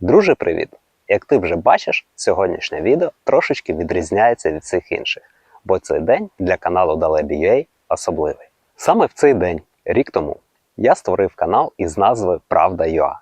Друже, привіт! Як ти вже бачиш, сьогоднішнє відео трошечки відрізняється від всіх інших, бо цей день для каналу Daleby.ua особливий. Саме в цей день, рік тому, я створив канал із назвою Правда.ua.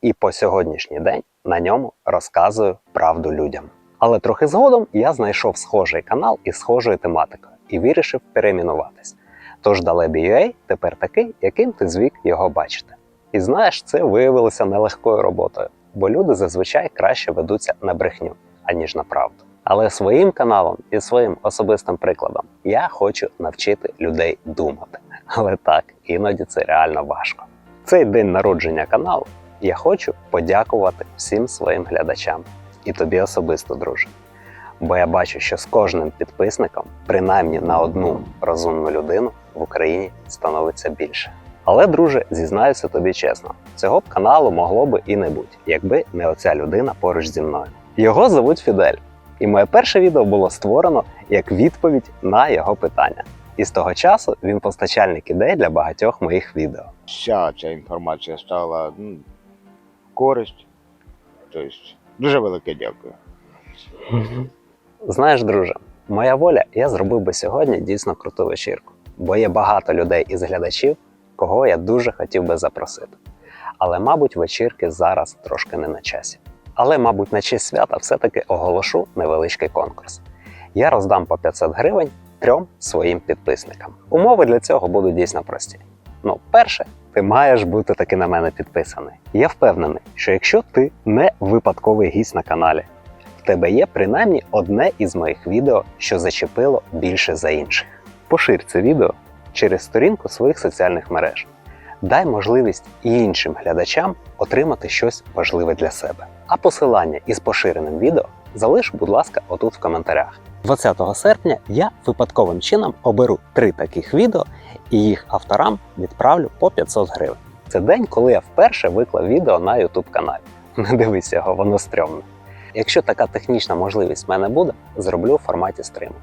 І по сьогоднішній день на ньому розказую правду людям. Але трохи згодом я знайшов схожий канал із схожою тематикою і вирішив перейменуватись. Тож Daleby.ua тепер такий, яким ти звик його бачити. І знаєш, це виявилося нелегкою роботою, бо люди зазвичай краще ведуться на брехню, аніж на правду. Але своїм каналом і своїм особистим прикладом я хочу навчити людей думати. Але так, іноді це реально важко. Цей день народження каналу я хочу подякувати всім своїм глядачам і тобі особисто, друже. Бо я бачу, що з кожним підписником, принаймні на одну розумну людину в Україні становиться більше. Але, друже, зізнаюся тобі чесно, цього б каналу могло би і не бути, якби не оця людина поруч зі мною. Його звуть Фідель, і моє перше відео було створено як відповідь на його питання. І з того часу він постачальник ідей для багатьох моїх відео. вся ця інформація стала ну, користь. Тобто, дуже велике дякую. Знаєш, друже, моя воля, я зробив би сьогодні дійсно круту вечірку, бо є багато людей із глядачів, кого я дуже хотів би запросити. Але, мабуть, вечірки зараз трошки не на часі. Але, мабуть, на честь свята все-таки оголошу невеличкий конкурс. Я роздам по 500 гривень трьом своїм підписникам. Умови для цього будуть дійсно прості. Ну, перше, ти маєш бути таки на мене підписаний. Я впевнений, що якщо ти не випадковий гість на каналі, в тебе є принаймні одне із моїх відео, що зачепило більше за інших. Поширь це відео через сторінку своїх соціальних мереж. Дай можливість іншим глядачам отримати щось важливе для себе. А посилання із поширеним відео залиш, будь ласка, отут в коментарях. 20 серпня я випадковим чином оберу три таких відео і їх авторам відправлю по 500 гривень. Це день, коли я вперше виклав відео на YouTube каналі. Не дивись його, воно стрьомне. Якщо така технічна можливість в мене буде, зроблю в форматі стриму.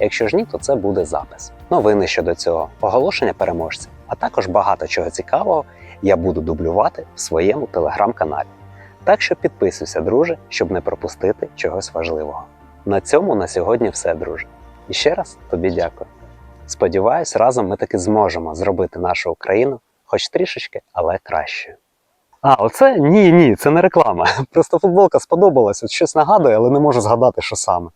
Якщо ж ні, то це буде запис. Новини щодо цього, оголошення переможців, а також багато чого цікавого я буду дублювати в своєму телеграм-каналі. Так що підписуйся, друже, щоб не пропустити чогось важливого. На цьому на сьогодні все, друже. І ще раз тобі дякую. Сподіваюсь, разом ми таки зможемо зробити нашу Україну хоч трішечки, але кращою. А, оце ні, ні, це не реклама. Просто футболка сподобалась, от щось нагадує, але не можу згадати, що саме.